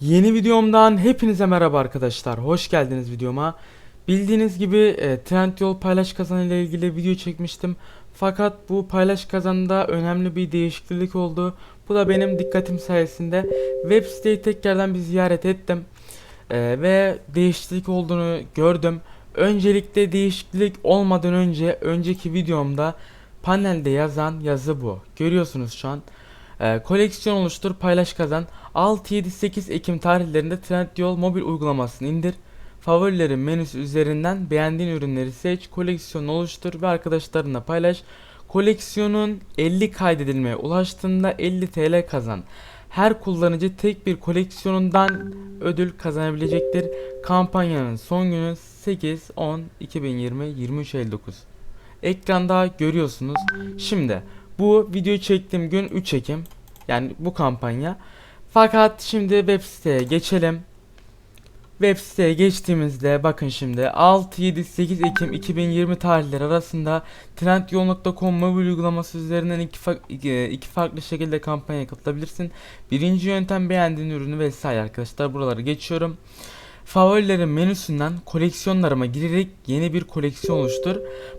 Yeni videomdan hepinize merhaba arkadaşlar. Hoş geldiniz videoma. Bildiğiniz gibi e, Trendyol paylaş kazan ile ilgili video çekmiştim. Fakat bu paylaş kazanda önemli bir değişiklik oldu. Bu da benim dikkatim sayesinde web siteyi tekrardan bir ziyaret ettim. E, ve değişiklik olduğunu gördüm. Öncelikle değişiklik olmadan önce önceki videomda panelde yazan yazı bu. Görüyorsunuz şu an. Ee, koleksiyon oluştur, paylaş kazan. 6-7-8 Ekim tarihlerinde Trendyol mobil uygulamasını indir. Favorilerin menüsü üzerinden beğendiğin ürünleri seç, koleksiyon oluştur ve arkadaşlarına paylaş. Koleksiyonun 50 kaydedilmeye ulaştığında 50 TL kazan. Her kullanıcı tek bir koleksiyonundan ödül kazanabilecektir. Kampanyanın son günü 8 10 2020 23 59. Ekranda görüyorsunuz. Şimdi bu videoyu çektiğim gün 3 Ekim. Yani bu kampanya. Fakat şimdi web siteye geçelim. Web siteye geçtiğimizde bakın şimdi 6 7 8 Ekim 2020 tarihleri arasında trendyol.com mobil uygulaması üzerinden iki, fa- iki, farklı şekilde kampanyaya katılabilirsin. Birinci yöntem beğendiğin ürünü vesaire arkadaşlar buraları geçiyorum. Favorilerin menüsünden koleksiyonlarıma girerek yeni bir koleksiyon oluştur.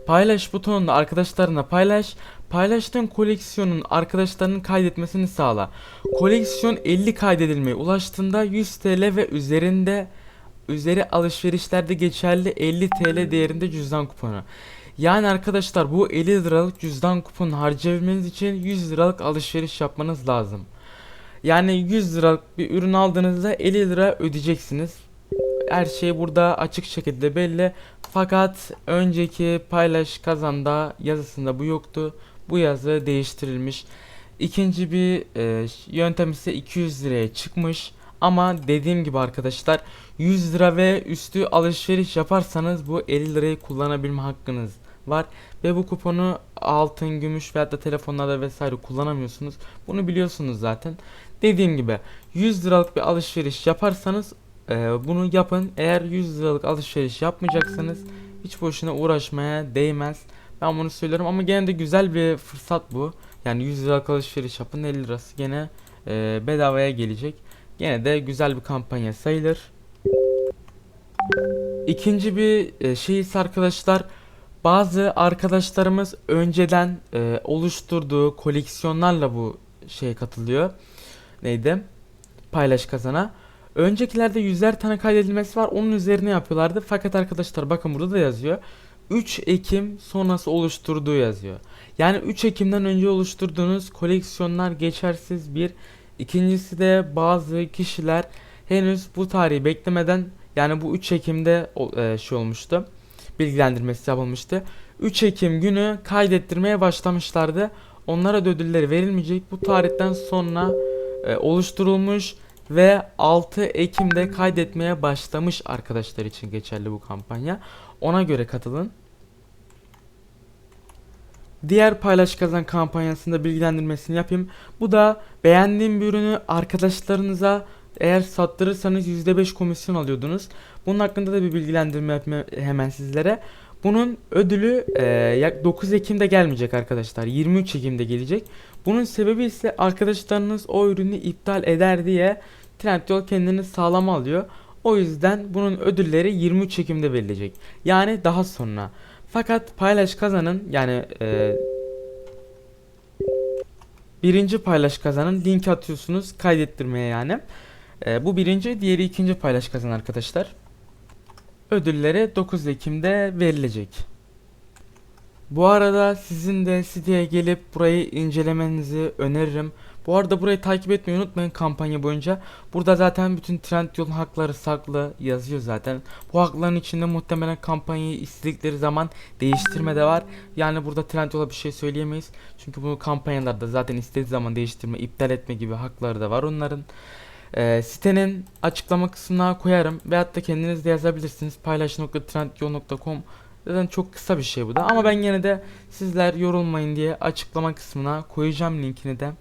Paylaş butonunda arkadaşlarına paylaş. Paylaştığın koleksiyonun arkadaşlarının kaydetmesini sağla. Koleksiyon 50 kaydedilmeye ulaştığında 100 TL ve üzerinde üzeri alışverişlerde geçerli 50 TL değerinde cüzdan kuponu. Yani arkadaşlar bu 50 liralık cüzdan kuponu harcayabilmeniz için 100 liralık alışveriş yapmanız lazım. Yani 100 liralık bir ürün aldığınızda 50 lira ödeyeceksiniz. Her şey burada açık şekilde belli. Fakat önceki paylaş kazanda yazısında bu yoktu. Bu yazı değiştirilmiş. İkinci bir e, yöntem ise 200 liraya çıkmış. Ama dediğim gibi arkadaşlar 100 lira ve üstü alışveriş yaparsanız bu 50 lirayı kullanabilme hakkınız var. Ve bu kuponu altın, gümüş veyahut da telefonlarda vesaire kullanamıyorsunuz. Bunu biliyorsunuz zaten. Dediğim gibi 100 liralık bir alışveriş yaparsanız e, bunu yapın. Eğer 100 liralık alışveriş yapmayacaksanız hiç boşuna uğraşmaya değmez. Ben bunu söylüyorum ama gene de güzel bir fırsat bu. Yani 100 liralık alışveriş yapın 50 lirası gene e, bedavaya gelecek. Gene de güzel bir kampanya sayılır. İkinci bir e, şey ise arkadaşlar bazı arkadaşlarımız önceden e, oluşturduğu koleksiyonlarla bu şeye katılıyor. Neydi? Paylaş kazana. Öncekilerde yüzler tane kaydedilmesi var. Onun üzerine yapıyorlardı. Fakat arkadaşlar bakın burada da yazıyor. 3 Ekim sonrası oluşturduğu yazıyor. Yani 3 Ekim'den önce oluşturduğunuz koleksiyonlar geçersiz bir. İkincisi de bazı kişiler henüz bu tarihi beklemeden yani bu 3 Ekim'de e, şey olmuştu. Bilgilendirmesi yapılmıştı. 3 Ekim günü kaydettirmeye başlamışlardı. Onlara da ödülleri verilmeyecek. Bu tarihten sonra e, oluşturulmuş ve 6 Ekim'de kaydetmeye başlamış arkadaşlar için geçerli bu kampanya. Ona göre katılın. Diğer paylaş kazan kampanyasında bilgilendirmesini yapayım. Bu da beğendiğim bir ürünü arkadaşlarınıza eğer sattırırsanız %5 komisyon alıyordunuz. Bunun hakkında da bir bilgilendirme yapayım hemen sizlere. Bunun ödülü e, yak 9 Ekim'de gelmeyecek arkadaşlar. 23 Ekim'de gelecek. Bunun sebebi ise arkadaşlarınız o ürünü iptal eder diye Trendyol kendini sağlam alıyor. O yüzden bunun ödülleri 23 Ekim'de verilecek. Yani daha sonra. Fakat paylaş kazanın yani e, birinci paylaş kazanın link atıyorsunuz kaydettirmeye yani. E, bu birinci, diğeri ikinci paylaş kazan arkadaşlar. Ödülleri 9 Ekim'de verilecek. Bu arada sizin de siteye gelip burayı incelemenizi öneririm. Bu arada burayı takip etmeyi unutmayın kampanya boyunca. Burada zaten bütün Trendyol'un hakları saklı yazıyor zaten. Bu hakların içinde muhtemelen kampanyayı istedikleri zaman değiştirme de var. Yani burada Trendyol'a bir şey söyleyemeyiz. Çünkü bu kampanyalarda zaten istediği zaman değiştirme, iptal etme gibi hakları da var onların. Ee, sitenin açıklama kısmına koyarım. Veyahut da kendiniz de yazabilirsiniz. paylaş.trendyol.com Zaten çok kısa bir şey bu da. Ama ben yine de sizler yorulmayın diye açıklama kısmına koyacağım linkini de.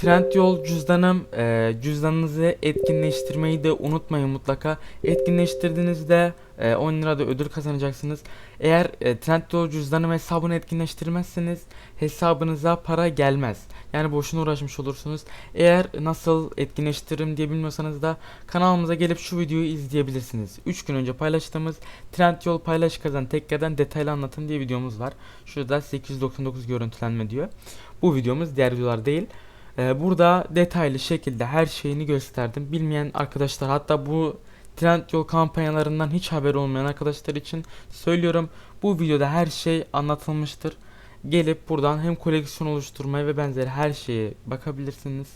Trendyol cüzdanım e, cüzdanınızı etkinleştirmeyi de unutmayın mutlaka. Etkinleştirdiğinizde e, 10 lira da ödül kazanacaksınız. Eğer e, Trendyol cüzdanım hesabını etkinleştirmezseniz hesabınıza para gelmez. Yani boşuna uğraşmış olursunuz. Eğer nasıl etkinleştiririm diye bilmiyorsanız da kanalımıza gelip şu videoyu izleyebilirsiniz. 3 gün önce paylaştığımız Trendyol paylaş kazan tekrardan detaylı anlatım diye videomuz var. Şurada 899 görüntülenme diyor. Bu videomuz diğer videolar değil. Ee, burada detaylı şekilde her şeyini gösterdim. Bilmeyen arkadaşlar hatta bu Trendyol kampanyalarından hiç haber olmayan arkadaşlar için söylüyorum. Bu videoda her şey anlatılmıştır. Gelip buradan hem koleksiyon oluşturmaya ve benzeri her şeye bakabilirsiniz.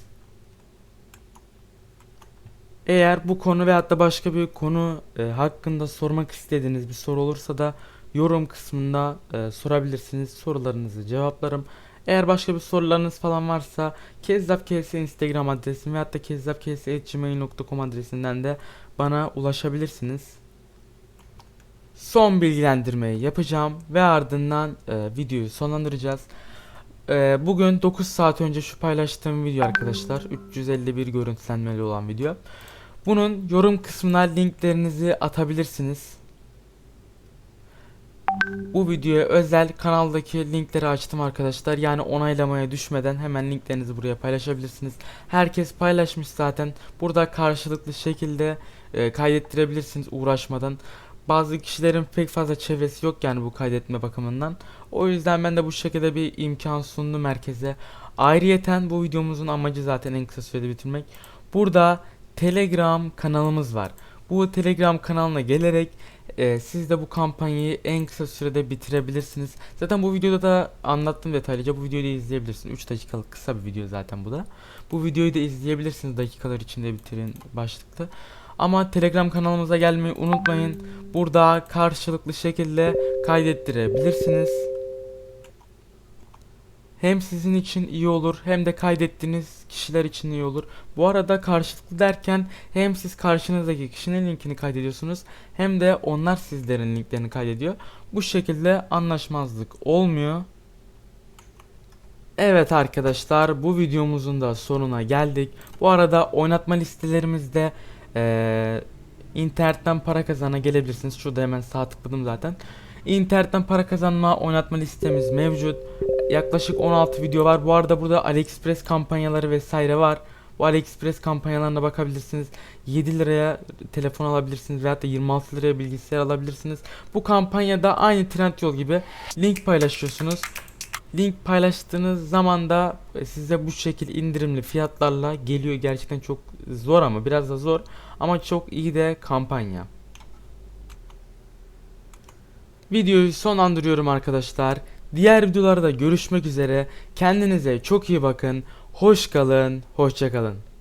Eğer bu konu veyahut da başka bir konu e, hakkında sormak istediğiniz bir soru olursa da yorum kısmında e, sorabilirsiniz. Sorularınızı cevaplarım. Eğer başka bir sorularınız falan varsa kezzapks instagram adresim veyahut da kezzapks.gmail.com adresinden de bana ulaşabilirsiniz. Son bilgilendirmeyi yapacağım ve ardından e, videoyu sonlandıracağız. E, bugün 9 saat önce şu paylaştığım video arkadaşlar 351 görüntülenmeli olan video. Bunun yorum kısmına linklerinizi atabilirsiniz. Bu videoya özel kanaldaki linkleri açtım arkadaşlar. Yani onaylamaya düşmeden hemen linklerinizi buraya paylaşabilirsiniz. Herkes paylaşmış zaten. Burada karşılıklı şekilde e, kaydettirebilirsiniz uğraşmadan. Bazı kişilerin pek fazla çevresi yok yani bu kaydetme bakımından. O yüzden ben de bu şekilde bir imkan sundum merkeze. Ayrıyeten bu videomuzun amacı zaten en kısa sürede bitirmek. Burada Telegram kanalımız var. Bu Telegram kanalına gelerek e, siz de bu kampanyayı en kısa sürede bitirebilirsiniz. Zaten bu videoda da anlattım detaylıca. Bu videoyu da izleyebilirsiniz. 3 dakikalık kısa bir video zaten bu da. Bu videoyu da izleyebilirsiniz dakikalar içinde bitirin başlıkta. Ama Telegram kanalımıza gelmeyi unutmayın. Burada karşılıklı şekilde kaydettirebilirsiniz. Hem sizin için iyi olur hem de kaydettiğiniz kişiler için iyi olur. Bu arada karşılıklı derken hem siz karşınızdaki kişinin linkini kaydediyorsunuz hem de onlar sizlerin linklerini kaydediyor. Bu şekilde anlaşmazlık olmuyor. Evet arkadaşlar bu videomuzun da sonuna geldik. Bu arada oynatma listelerimizde eee, internetten para kazana gelebilirsiniz. Şurada hemen sağ tıkladım zaten. İnternetten para kazanma oynatma listemiz mevcut. Yaklaşık 16 video var. Bu arada burada AliExpress kampanyaları vesaire var. Bu AliExpress kampanyalarına bakabilirsiniz. 7 liraya telefon alabilirsiniz veyahut da 26 liraya bilgisayar alabilirsiniz. Bu kampanyada aynı Trendyol gibi link paylaşıyorsunuz. Link paylaştığınız zaman da e, size bu şekil indirimli fiyatlarla geliyor. Gerçekten çok zor ama biraz da zor ama çok iyi de kampanya. Videoyu sonlandırıyorum arkadaşlar. Diğer videolarda görüşmek üzere. Kendinize çok iyi bakın. Hoş kalın, hoşça kalın.